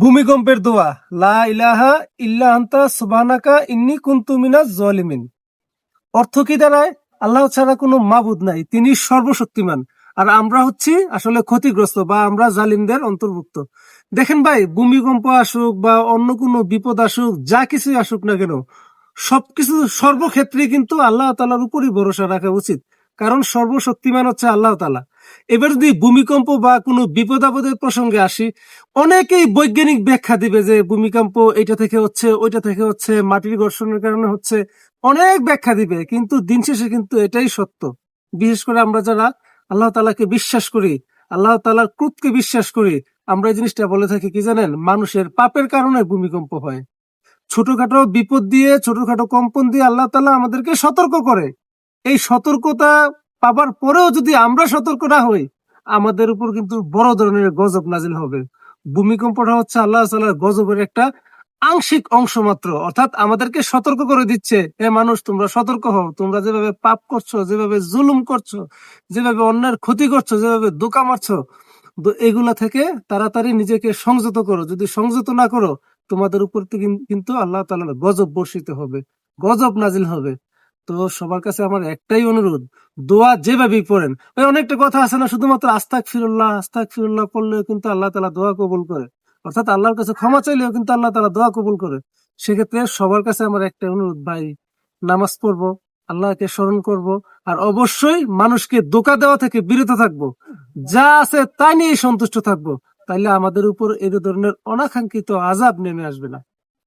ভূমিকম্পের দোয়া, লা ইলাহা ইল্লা আন্তা সুবহানাকা ইন্নি কুনতু মিনাজ জালিমিন। অর্থ কি দাঁড়ায়? আল্লাহ ছাড়া কোনো মাবুদ নাই, তিনি সর্বশক্তিমান। আর আমরা হচ্ছি আসলে ক্ষতিগ্রস্ত বা আমরা জালিমদের অন্তর্ভুক্ত। দেখেন ভাই, ভূমিকম্প আসুক বা অন্য কোনো বিপদ আসুক, যা কিছুই আসুক না কেন, সবকিছু সর্বক্ষেত্রে কিন্তু আল্লাহ তালার উপরই ভরসা রাখা উচিত। কারণ সর্বশক্তিমান হচ্ছে আল্লাহ তালা এবার যদি ভূমিকম্প বা কোনো বিপদ আপদের প্রসঙ্গে আসি, অনেকেই বৈজ্ঞানিক ব্যাখ্যা দিবে যে ভূমিকম্প এটা থেকে হচ্ছে, ওইটা থেকে হচ্ছে, মাটির ঘর্ষণের কারণে হচ্ছে, অনেক ব্যাখ্যা দিবে, কিন্তু দিন শেষে কিন্তু এটাই সত্য। বিশেষ করে আমরা যারা আল্লাহ তালাকে বিশ্বাস করি, আল্লাহ তালার ক্রুতকে বিশ্বাস করি, আমরা এই জিনিসটা বলে থাকি কি জানেন? মানুষের পাপের কারণে ভূমিকম্প হয়। ছোটখাটো বিপদ দিয়ে, ছোটখাটো কম্পন দিয়ে আল্লাহ তালা আমাদেরকে সতর্ক করে। এই সতর্কতা পাবার পরেও যদি আমরা সতর্ক না হই, আমাদের উপর কিন্তু বড় ধরনের গজব নাজিল হবে। ভূমিকম্পটা হচ্ছে আল্লাহ তালার গজবের একটা আংশিক অংশ মাত্র। অর্থাৎ আমাদেরকে সতর্ক করে দিচ্ছে এ মানুষ, তোমরা সতর্ক হও। তোমরা যেভাবে পাপ করছ, যেভাবে জুলুম করছ, যেভাবে অন্যের ক্ষতি করছ, যেভাবে দোকা মারছো, তো এগুলা থেকে তাড়াতাড়ি নিজেকে সংযত করো। যদি সংযত না করো, তোমাদের উপর কিন্তু আল্লাহ তাআলার গজব বর্ষিত হবে, গজব নাজিল হবে। তো সবার কাছে আমার একটাই অনুরোধ, দোয়া যেভাবেই পড়েন। ওই অনেকটা কথা আছে না, শুধুমাত্র আস্তাক ফিরুল্লাহ আস্তাক ফিরুল্লাহ পড়লেও কিন্তু আল্লাহ তালা দোয়া কবুল করে। অর্থাৎ আল্লাহর কাছে ক্ষমা চাইলেও কিন্তু আল্লাহ তালা দোয়া কবুল করে। সেক্ষেত্রে সবার কাছে আমার একটা অনুরোধ, ভাই, নামাজ পড়ব, আল্লাহকে স্মরণ করব, আর অবশ্যই মানুষকে দোকা দেওয়া থেকে বিরত থাকব। যা আছে তাই নিয়ে সন্তুষ্ট থাকব। তাইলে আমাদের উপর এই ধরনের অনাকাঙ্ক্ষিত আজাব নেমে আসবে না।